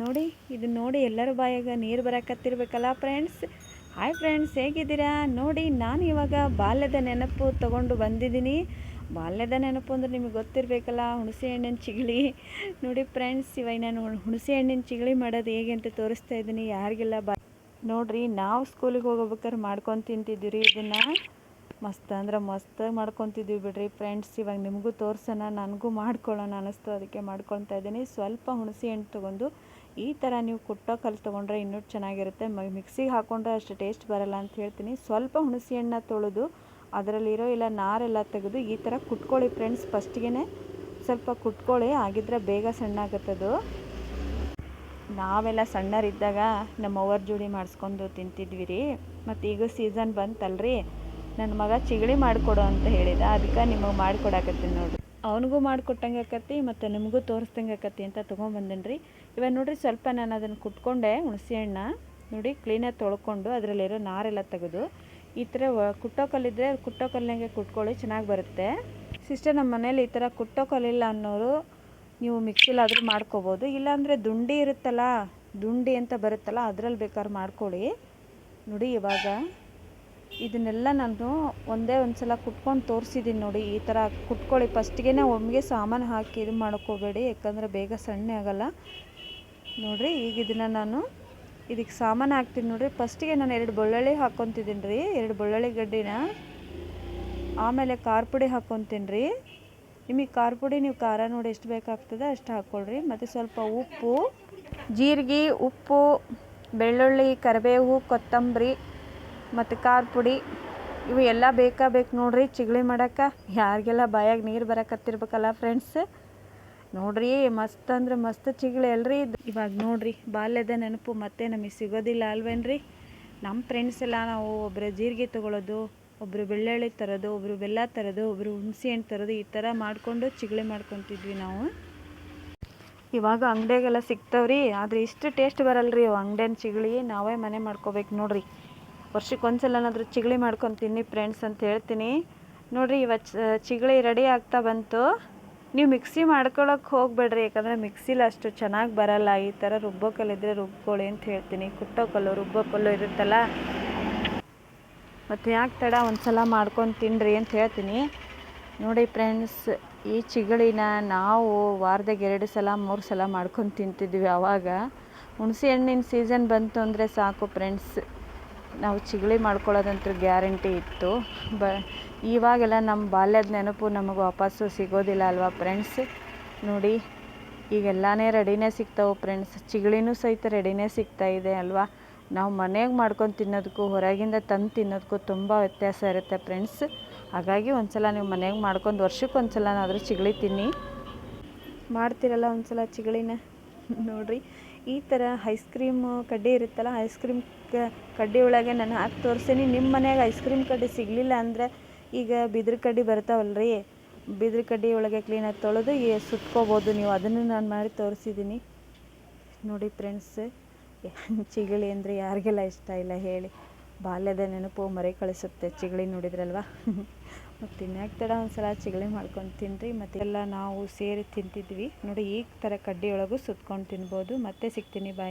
ನೋಡಿ, ಇದು ನೋಡಿ ಎಲ್ಲರ ಬಾಯಾಗ ನೀರು ಬರಕತ್ತಿರ್ಬೇಕಲ್ಲ ಫ್ರೆಂಡ್ಸ್ ಹಾಯ್ ಫ್ರೆಂಡ್ಸ್ ಹೇಗಿದ್ದೀರಾ? ನೋಡಿ, ನಾನು ಇವಾಗ ಬಾಲ್ಯದ ನೆನಪು ತಗೊಂಡು ಬಂದಿದ್ದೀನಿ. ಬಾಲ್ಯದ ನೆನಪು ಅಂದ್ರೆ ನಿಮಗೆ ಗೊತ್ತಿರಬೇಕಲ್ಲ, ಹುಣಸೆ ಹಣ್ಣಿನ ಚಿಗಳಿ ನೋಡಿ ಫ್ರೆಂಡ್ಸ್ ಇವಾಗ ನಾನು ಹುಣಸೆ ಹಣ್ಣಿನ ಚಿಗಳಿ ಮಾಡೋದು ಹೇಗೆ ಅಂತ ತೋರಿಸ್ತಾ ಇದ್ದೀನಿ, ಯಾರಿಗೆಲ್ಲ ಬಾ ನೋಡಿರಿ, ನಾವು ಸ್ಕೂಲಿಗೆ ಹೋಗ್ಬೇಕಾದ್ರೆ ಮಾಡ್ಕೊಂಡು ತಿಂತಿದ್ದೀವಿ ಇದನ್ನು. ಮಸ್ತ್ ಅಂದ್ರೆ ಮಸ್ತಾಗಿ ಮಾಡ್ಕೊತಿದ್ವಿ ಬಿಡ್ರಿ ಫ್ರೆಂಡ್ಸ್ ಇವಾಗ ನಿಮಗೂ ತೋರ್ಸೋಣ, ನನಗೂ ಮಾಡ್ಕೊಳ್ಳೋಣ ಅನ್ನಿಸ್ತು. ಅದಕ್ಕೆ ಮಾಡ್ಕೊಳ್ತಾ ಇದ್ದೀನಿ. ಸ್ವಲ್ಪ ಹುಣಸೆ ಹಣ್ಣು ತೊಗೊಂಡು ಈ ಥರ ನೀವು ಕುಟ್ಟೋ ಕಲ್ಲು ತೊಗೊಂಡ್ರೆ ಇನ್ನೂ ಚೆನ್ನಾಗಿರುತ್ತೆ. ಮಿಕ್ಸಿಗೆ ಹಾಕೊಂಡ್ರೆ ಅಷ್ಟು ಟೇಸ್ಟ್ ಬರಲ್ಲ ಅಂತ ಹೇಳ್ತೀನಿ. ಸ್ವಲ್ಪ ಹುಣಸೆ ಹಣ್ಣ ತೊಳೆದು ಅದರಲ್ಲಿರೋ ಇಲ್ಲ ನಾರೆಲ್ಲ ತೆಗೆದು ಈ ಥರ ಕುಟ್ಕೊಳ್ಳಿ ಫ್ರೆಂಡ್ಸ್ ಫಸ್ಟಿಗೆ ಸ್ವಲ್ಪ ಕುಟ್ಕೊಳ್ಳಿ, ಆಗಿದ್ರೆ ಬೇಗ ಸಣ್ಣ ಆಗುತ್ತದು ನಾವೆಲ್ಲ ಸಣ್ಣರಿದ್ದಾಗ ನಮ್ಮ ಅವ್ವರ ಜೋಡಿ ಮಾಡಿಸ್ಕೊಂಡು ತಿಂತಿದ್ವಿ ರೀ ಮತ್ತು ಈಗ ಸೀಸನ್ ಬಂತಲ್ರಿ? ನನ್ನ ಮಗ ಚಿಗಳಿ ಮಾಡಿಕೊಡು ಅಂತ ಹೇಳಿದ. ಅದಕ್ಕೆ ನಿಮಗೆ ಮಾಡಿಕೊಡಕತ್ತೀನಿ ನೋಡಿರಿ. ಅವನಿಗೂ ಮಾಡಿಕೊಟ್ಟಂಗೆ ಆಕತಿ ಮತ್ತು ನಿಮಗೂ ತೋರಿಸ್ದಂಗೆ ಆಕತಿ ಅಂತ ತೊಗೊಂಬಂದೀನಿ ರೀ ಇವಾಗ ನೋಡಿರಿ ಸ್ವಲ್ಪ ನಾನು ಅದನ್ನು ಕುಟ್ಕೊಂಡೆ ಹುಣಸೆ ಹಣ್ಣ. ನೋಡಿ ಕ್ಲೀನಾಗಿ ತೊಳ್ಕೊಂಡು ಅದರಲ್ಲಿರೋ ನಾರೆಲ್ಲ ತೆಗೆದು ಈ ಥರ ಕುಟ್ಟೋ ಕಲ್ಲಿದ್ದರೆ ಕುಟ್ಟೋ ಕಲ್ಲಿನಾಗೆ ಕುಟ್ಕೊಳ್ಳಿ, ಚೆನ್ನಾಗಿ ಬರುತ್ತೆ. ಸಿಸ್ಟರ್, ನಮ್ಮ ಮನೇಲಿ ಈ ಥರ ಕುಟ್ಟೋ ಕಲ್ಲಿಲ್ಲ ಅನ್ನೋರು ನೀವು ಮಿಕ್ಸಿಲಾದರೂ ಮಾಡ್ಕೋಬೋದು. ಇಲ್ಲಾಂದರೆ ದುಂಡಿ ಇರುತ್ತಲ್ಲ, ದುಂಡಿ ಅಂತ ಬರುತ್ತಲ್ಲ, ಅದ್ರಲ್ಲಿ ಬೇಕಾದ್ರೆ ಮಾಡ್ಕೊಳ್ಳಿ. ನೋಡಿ, ಇವಾಗ ಇದನ್ನೆಲ್ಲ ನಾನು ಒಂದೇ ಒಂದು ಸಲ ಕುಟ್ಕೊಂಡು ತೋರಿಸಿದ್ದೀನಿ ನೋಡಿ, ಈ ಥರ ಕುಟ್ಕೊಳ್ಳಿ ಫಸ್ಟಿಗೆ ಒಮ್ಮೆಗೆ ಸಾಮಾನು ಹಾಕಿ ಇದು ಮಾಡ್ಕೋಬೇಡಿ ಯಾಕಂದರೆ ಬೇಗ ಸಣ್ಣ ಆಗೋಲ್ಲ. ನೋಡಿರಿ, ಈಗ ಇದನ್ನು ನಾನು ಇದಕ್ಕೆ ಸಾಮಾನು ಹಾಕ್ತೀನಿ ನೋಡಿರಿ. ಫಸ್ಟಿಗೆ ನಾನು ಎರಡು ಬೆಳ್ಳುಳ್ಳಿ ಹಾಕ್ಕೊತಿದ್ದೀನಿ ರೀ, ಎರಡು ಬೆಳ್ಳುಳ್ಳಿ ಗಡ್ಡಿನ. ಆಮೇಲೆ ಖಾರ ಪುಡಿ ಹಾಕ್ಕೊತೀನಿ ರೀ. ನಿಮಗೆ ಖಾರ ಪುಡಿ ನೀವು ಖಾರ ನೋಡಿ ಎಷ್ಟು ಬೇಕಾಗ್ತದೆ ಅಷ್ಟು ಹಾಕ್ಕೊಳ್ರಿ. ಮತ್ತು ಸ್ವಲ್ಪ ಉಪ್ಪು, ಜೀರಿಗೆ, ಉಪ್ಪು, ಬೆಳ್ಳುಳ್ಳಿ, ಕರಿಬೇವು, ಕೊತ್ತಂಬರಿ ಮತ್ತು ಖಾರ ಪುಡಿ, ಇವು ಎಲ್ಲ ಬೇಕಾ ಬೇಕು ನೋಡ್ರಿ, ಚಿಗಳಿ ಮಾಡಕ್ಕೆ ಯಾರಿಗೆಲ್ಲ ಬಾಯಾಗ ನೀರು ಬರಕತ್ತಿರ್ಬೇಕಲ್ಲ ಫ್ರೆಂಡ್ಸ್ ನೋಡ್ರಿ, ಮಸ್ತ್ ಅಂದ್ರೆ ಮಸ್ತ್ ಚಿಗಳಿ ಅಲ್ರಿ. ಇವಾಗ ನೋಡ್ರಿ, ಬಾಲ್ಯದ ನೆನಪು ಮತ್ತೆ ನಮಗೆ ಸಿಗೋದಿಲ್ಲ ಅಲ್ವೇನ್ರಿ? ನಮ್ಮ ಫ್ರೆಂಡ್ಸ್ ಎಲ್ಲ ನಾವು ಒಬ್ಬರು ಜೀರಿಗೆ ತೊಗೊಳೋದು ಒಬ್ಬರು ಬೆಳ್ಳುಳ್ಳಿ ತರೋದು ಒಬ್ಬರು ಬೆಲ್ಲ ತರೋದು ಒಬ್ಬರು ಹುಣಸೆ ಹಣ್ಣು ತರೋದು ಈ ಥರ ಮಾಡಿಕೊಂಡು ಚಿಗಳಿ ಮಾಡ್ಕೊತಿದ್ವಿ ನಾವು. ಇವಾಗ ಅಂಗಡಿಯಾಗೆಲ್ಲ ಸಿಗ್ತಾವ್ರಿ, ಆದರೆ ಇಷ್ಟು ಟೇಸ್ಟ್ ಬರಲ್ಲ ರೀ ಅಂಗಡಿಯನ್ ಚಿಗಳಿ, ನಾವೇ ಮನೆ ಮಾಡ್ಕೋಬೇಕು ನೋಡ್ರಿ. ವರ್ಷಕ್ಕೆ ಒಂದ್ಸಲನಾದ್ರೂ ಚಿಗಳಿ ಮಾಡ್ಕೊಂಡು ತಿನ್ನಿ ಫ್ರೆಂಡ್ಸ್ ಅಂತ ಹೇಳ್ತೀನಿ. ನೋಡಿರಿ ಇವತ್ತು ಚಿಗಳಿ ರೆಡಿ ಆಗ್ತಾ ಬಂತು. ನೀವು ಮಿಕ್ಸಿ ಮಾಡ್ಕೊಳ್ಳೋಕೆ ಹೋಗ್ಬೇಡ್ರಿ, ಯಾಕಂದರೆ ಮಿಕ್ಸಿಲಿ ಅಷ್ಟು ಚೆನ್ನಾಗಿ ಬರಲ್ಲ. ಈ ಥರ ರುಬ್ಬೋ ಕಲ್ಲಿದ್ರೆ ರುಬ್ಕೊಳ್ಳಿ ಅಂತ ಹೇಳ್ತೀನಿ. ಕುಟ್ಟೋ ಕಲ್ಲು ರುಬ್ಬೋ ಕಲ್ಲು ಇರುತ್ತಲ್ಲ? ಮತ್ತು ಯಾಕೆ ತಡ ಒಂದು ಸಲ ಮಾಡ್ಕೊಂಡು ತಿನ್ನಿರಿ ಅಂತ ಹೇಳ್ತೀನಿ. ನೋಡಿ ಫ್ರೆಂಡ್ಸ್ ಈ ಚಿಗಳಿನ ನಾವು ವಾರದಾಗ ಎರಡು ಸಲ, ಮೂರು ಸಲ ಮಾಡ್ಕೊಂಡು ತಿಂತಿದ್ವಿ ಆವಾಗ ಹುಣಸೆ ಹಣ್ಣಿನ ಸೀಸನ್ ಬಂತು ಅಂದರೆ ಸಾಕು ಫ್ರೆಂಡ್ಸ್ ನಾವು ಚಿಗಳಿ ಮಾಡ್ಕೊಳ್ಳೋದಂತೂ ಗ್ಯಾರಂಟಿ ಇತ್ತು. ಬ, ಇವಾಗೆಲ್ಲ ನಮ್ಮ ಬಾಲ್ಯದ ನೆನಪು ನಮಗೆ ವಾಪಸ್ಸು ಸಿಗೋದಿಲ್ಲ ಅಲ್ವಾ ಫ್ರೆಂಡ್ಸ್? ನೋಡಿ, ಈಗೆಲ್ಲನೇ ರೆಡಿನೇ ಸಿಗ್ತಾವೆ ಫ್ರೆಂಡ್ಸ್. ಚಿಗಳಿನೂ ಸಹಿತ ರೆಡಿನೇ ಸಿಗ್ತಾ ಇದೆ ಅಲ್ವಾ? ನಾವು ಮನೆಗೆ ಮಾಡ್ಕೊಂಡು ತಿನ್ನೋದಕ್ಕೂ, ಹೊರಗಿಂದ ತಂದು ತಿನ್ನೋದಕ್ಕೂ ತುಂಬ ವ್ಯತ್ಯಾಸ ಇರುತ್ತೆ ಫ್ರೆಂಡ್ಸ್. ಹಾಗಾಗಿ ಒಂದ್ಸಲ ನೀವು ಮನೆಗೆ ಮಾಡ್ಕೊಂಡು ವರ್ಷಕ್ಕೆ ಒಂದು ಸಲನಾದರೂ ಚಿಗಳಿ ತಿನ್ನಿ. ಮಾಡ್ತಿರಲ್ಲ ಒಂದ್ಸಲ ಚಿಗಳಿನ? ನೋಡ್ರಿ. ಈ ಥರ ಐಸ್ ಕ್ರೀಮ್ ಕಡ್ಡಿ ಇರುತ್ತಲ್ಲ ಐಸ್ ಕ್ರೀಮ್ ಕಡ್ಡಿ ಒಳಗೆ ನಾನು ಹಾಕಿ ತೋರಿಸ್ತೀನಿ. ನಿಮ್ಮ ಮನ್ಯಾಗ ಐಸ್ ಕ್ರೀಮ್ ಕಡ್ಡಿ ಸಿಗಲಿಲ್ಲ ಅಂದರೆ ಈಗ ಬಿದ್ರ ಕಡ್ಡಿ ಬರ್ತಾವಲ್ರಿ. ಬಿದ್ರ ಕಡ್ಡಿ ಒಳಗೆ ಕ್ಲೀನಾಗಿ ತೊಳೆದು ಈ ಸುತ್ಕೋಬೋದು ನೀವು. ಅದನ್ನು ನಾನು ಮಾಡಿ ತೋರಿಸಿದ್ದೀನಿ. ನೋಡಿ ಫ್ರೆಂಡ್ಸ್ ಚಿಗಳಿ ಅಂದರೆ ಯಾರಿಗೆಲ್ಲ ಇಷ್ಟ ಇಲ್ಲ ಹೇಳಿ. ಬಾಲ್ಯದ ನೆನಪು ಮರೆ ಕಳಿಸುತ್ತೆ. ಚಿಗಳಿ ನೋಡಿದ್ರಲ್ವಾ? ಮತ್ತು ತಿನ್ನಕ್ಕೆ ತಡ ಒಂದು ಸಲ ಚಿಗಳಿ ಮಾಡ್ಕೊಂಡು ತಿನ್ರಿ. ಮತ್ತು ಎಲ್ಲ ನಾವು ಸೇರಿ ತಿಂತಿದ್ವಿ. ನೋಡಿ ಈ ಕಡ್ಡಿ ಒಳಗೂ ಸುತ್ಕೊಂಡು ತಿನ್ಬೋದು. ಮತ್ತೆ ಸಿಗ್ತೀನಿ ಬಾಯ್